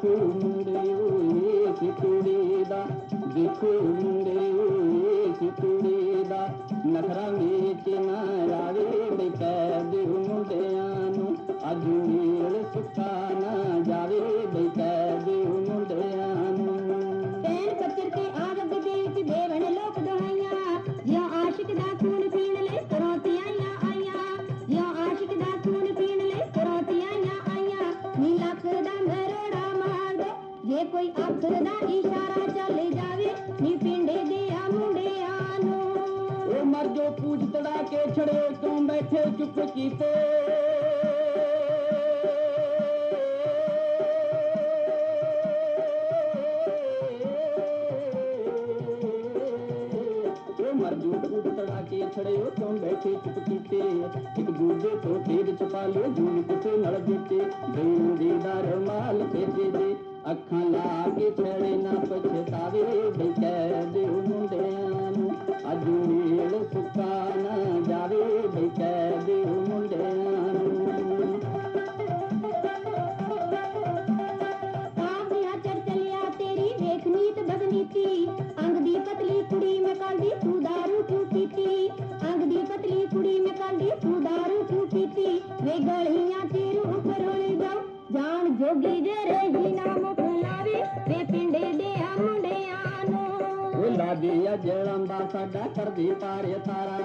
சிக்குண்டே சிக்குடேதா சிக்குண்டே சிக்குடேதா நகரா வீச்சு நாராவே கைது முண்டையானு அஜுமீழ் சுத்தா कोई अक्सर दा इशारा चले जावे, नी पिंडे दिया मुंडिया मर जो पूछ तड़ा के छड़े तू बैठे चुप कीते? खड़े हो बैठे चुप कीते? एक दूजे तो तेज चपा लो झूल किसे नल देते? दे दे माल दे दे। ਨਾਲ ਦਿੱਤੇ ਦੇਣ ਦੇ ਦਰ ਮਾਲ ਭੇਜੇ ਦੇ ਅੱਖਾਂ ਲਾ ਕੇ ਛੜੇ ਨਾ ਪਛਤਾਵੇ ਬੈਠੇ ਦੇ ਮੁੰਡਿਆਂ ਨੂੰ ਅੱਜ ਮੇਲ ਸੁੱਕਾ ਨਾ ਜਾਵੇ ਬੈਠੇ ਦੇ ਮੁੰਡਿਆਂ ਨੂੰ ਕਾਵਿਆ ਚੜ ਚਲਿਆ ਤੇਰੀ ਵੇਖ ਨੀਤ ਬਦਨੀਤੀ ਅੰਗ ਦੀ ਪਤਲੀ ਕੁੜੀ ਮੈਂ ਕਾਂਦੀ ਤੂੰ ਦਾਰੂ ਕਿਉਂ ਪੀਤੀ ਅੰਗ ਦੀ ਪਤਲੀ ਕੁੜੀ ਮੈਂ ਕਾਂਦੀ ਤੂੰ दिया जेड़म्बा साडा कर दी तारे थारा।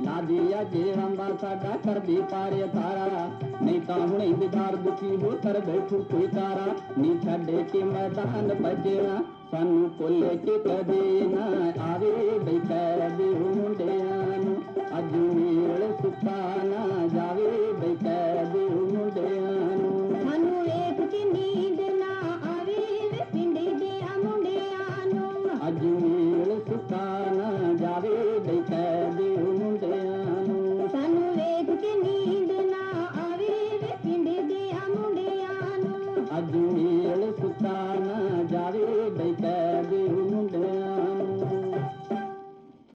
ना दिया जेड़म्बा साडा कर दी तारे थारा। नहीं तो हूँ बिधार दुखी हो कर बैठू कोई तारा। नी छे के मैदान बजेना, सानू भुल के कदे ना आवे बैठे दे मुंडिया cantar.